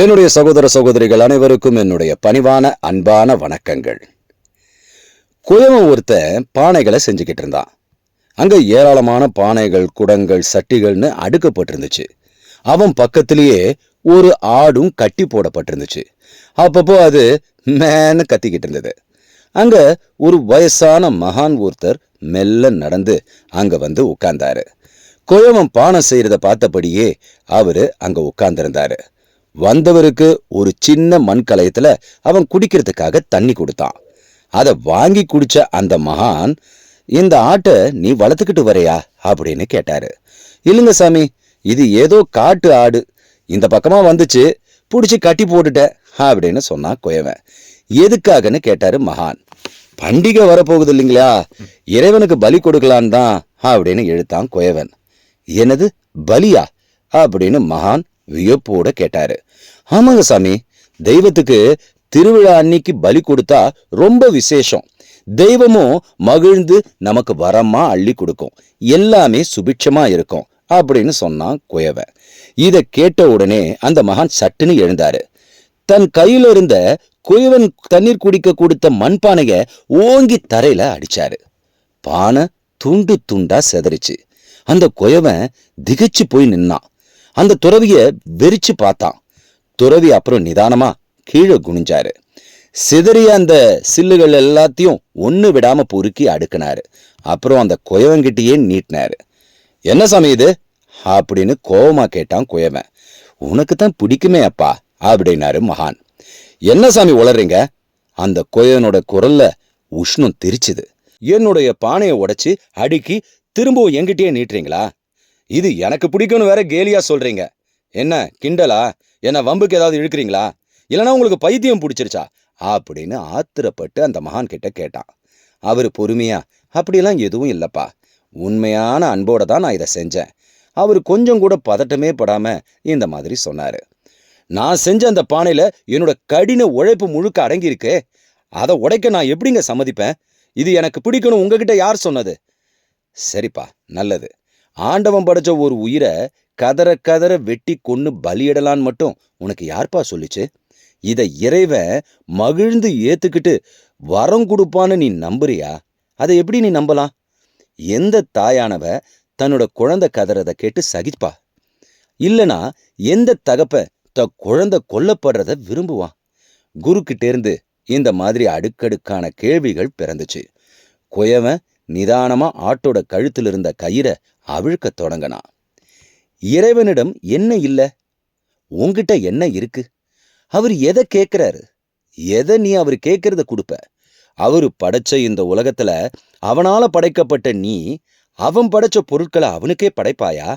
என்னுடைய சகோதர சகோதரிகள் அனைவருக்கும் என்னுடைய பணிவான அன்பான வணக்கங்கள். குயவன் ஒருத்தன் பானைகளை செஞ்சுக்கிட்டு இருந்தான். அங்கே ஏராளமான பானைகள் குடங்கள் சட்டிகள்னு அடுக்கப்பட்டிருந்துச்சு. அவன் பக்கத்திலேயே ஒரு ஆடும் கட்டி போடப்பட்டிருந்துச்சு. அப்பப்போ அது மேன்னு கத்திக்கிட்டு இருந்தது. அங்கே ஒரு வயசான மகான் ஒருத்தர் மெல்ல நடந்து அங்கே வந்து உட்கார்ந்தாரு. குயவன் பானை செய்கிறத பார்த்தபடியே அவர் அங்கே உட்கார்ந்திருந்தாரு. வந்தவருக்கு ஒரு சின்ன மண்கலயத்துல அவன் குடிக்கிறதுக்காக தண்ணி கொடுத்தான். அதை வாங்கி குடிச்ச அந்த மகான் இந்த ஆட்டை நீ வளர்த்துக்கிட்டு வரையா? அப்படின்னு கேட்டாரு. இல்லைங்க சாமி இது ஏதோ காட்டு ஆடு. இந்த பக்கமா வந்துச்சு பிடிச்சி கட்டி போட்டுட்டேன் அப்படின்னு சொன்னான் குயவன். எதுக்காகன்னு கேட்டாரு மகான். பண்டிகை வரப்போகுது இல்லைங்களா? இறைவனுக்கு பலி கொடுக்கலான் தான் அப்படின்னு எழுத்தான் குயவன். என்னது பலியா? அப்படின்னு மகான் வியப்போட கேட்டாரு. ஆமாங்க சாமி தெய்வத்துக்கு திருவிழா அன்னைக்கு பலி கொடுத்தா ரொம்ப விசேஷம். தெய்வமும் மகிழ்ந்து நமக்கு வரமா அள்ளி கொடுக்கும். எல்லாமே சுபிட்சமா இருக்கும் அப்படின்னு சொன்னான் குயவன். இதை கேட்ட உடனே அந்த மகான் சட்டுன்னு எழுந்தாரு. தன் கையில இருந்த குயவன் தண்ணீர் குடிக்க கொடுத்த மண்பானைய ஓங்கி தரையில அடிச்சாரு. பானை துண்டு துண்டா செதறிச்சு. அந்த குயவன் திகைச்சு போய் நின்னான். அந்த துறவிய வெறிச்சு பார்த்தான். துறவி அப்புறம் நிதானமா கீழே குனிஞ்சாரு. சிதறிய அந்த சில்லுகள் எல்லாத்தையும் ஒண்ணு விடாம பொறுக்கி அடுக்கினாரு. அப்புறம் அந்த குயவங்கிட்டேயே நீட்டினாரு. என்ன சாமி இது? அப்படின்னு கோவமா கேட்டான் குயவன். உனக்கு தான் பிடிக்குமே அப்பா அப்படின்னாரு மகான். என்ன சாமி உளறீங்க? அந்த குயவனோட குரல்ல உஷ்ணம் தெரிச்சுது. என்னுடைய பானையை உடைச்சு அடுக்கி திரும்பவும் என்கிட்டயே நீட்டுறீங்களா? இது எனக்கு பிடிக்கும்னு வேற கேலியா சொல்றீங்க. என்ன கிண்டலா? என்ன வம்புக்கு ஏதாவது இழுக்கிறீங்களா? இல்லைன்னா உங்களுக்கு பைத்தியம் பிடிச்சிருச்சா? அப்படின்னு ஆத்திரப்பட்டு அந்த மகான் கிட்ட கேட்டான். அவர் பொறுமையா அப்படிலாம் எதுவும் இல்லப்பா. உண்மையான அன்போட தான் நான் இதை செஞ்சேன். அவர் கொஞ்சம் கூட பதட்டமே படாம இந்த மாதிரி சொன்னாரு. நான் செஞ்ச அந்த பானையில் என்னோட கடின உழைப்பு முழுக்க அடங்கியிருக்கு. அதை உடைக்க நான் எப்படிங்க சம்மதிப்பேன்? இது எனக்கு பிடிக்கணும் உங்ககிட்ட யார் சொன்னது? சரிப்பா நல்லது. ஆண்டவன் படைச்ச ஒரு உயிரை கதற கதற வெட்டி கொன்னு பலியிடலான்னு மட்டும் உனக்கு யார்ப்பா சொல்லுச்சு? இதை இறைவன் மகிழ்ந்து ஏத்துக்கிட்டு வரம் கொடுப்பான்னு நீ நம்புறியா? அதை எப்படி நீ நம்பலாம்? எந்த தாயானவ தன்னோட குழந்தை கதறத கேட்டு சகிப்பா? இல்லனா எந்த தகப்ப த குழந்தை கொல்லப்படுறத விரும்புவான் குருக்கிட்டேருந்து இந்த மாதிரி அடுக்கடுக்கான கேள்விகள் பிறந்துச்சு. குயவன் நிதானமா ஆட்டோட கழுத்துல இருந்த கயிறை அவிழ்க்கத் தொடங்கினான் இறைவனிடம் என்ன இல்ல? உன்கிட்ட என்ன இருக்கு? அவர் எதை கேட்குறாரு எதை நீ அவர் கேட்கறத கொடுப்ப? அவரு படைச்ச இந்த உலகத்துல அவனால படைக்கப்பட்ட நீ அவன் படைச்ச பொருட்களை அவனுக்கே படைப்பாயா?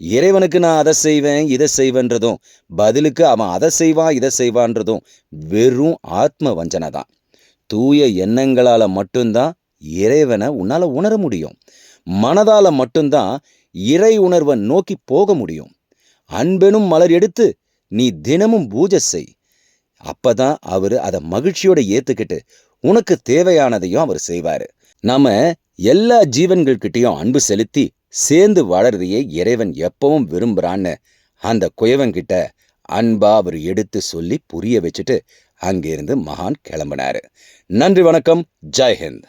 இறைவனுக்கு நான் அதை செய்வேன் இதை செய்வேன்றதும் பதிலுக்கு அவன் அதை செய்வான் இதை செய்வான்றதும் வெறும் ஆத்ம வஞ்சனை தான். தூய எண்ணங்களால மட்டும்தான் இறைவனை உன்னால உணர முடியும். மனதால மட்டும்தான் இறை உணர்வை நோக்கி போக முடியும். அன்பெனும் மலர் எடுத்து நீ தினமும் பூஜை செய். அப்பதான் அவரு அதை மகிழ்ச்சியோட ஏத்துக்கிட்டு உனக்கு தேவையானதையும் அவர் செய்வாரு. நாம எல்லா ஜீவன்கள்கிட்டையும் அன்பு செலுத்தி சேர்ந்து வளர்றதையே இறைவன் எப்பவும் விரும்புகிறான்னு அந்த குயவன்கிட்ட அன்பா அவர் எடுத்து சொல்லி புரிய வச்சுட்டு அங்கிருந்து மகான் கிளம்பினார். நன்றி வணக்கம். ஜெய்ஹிந்த்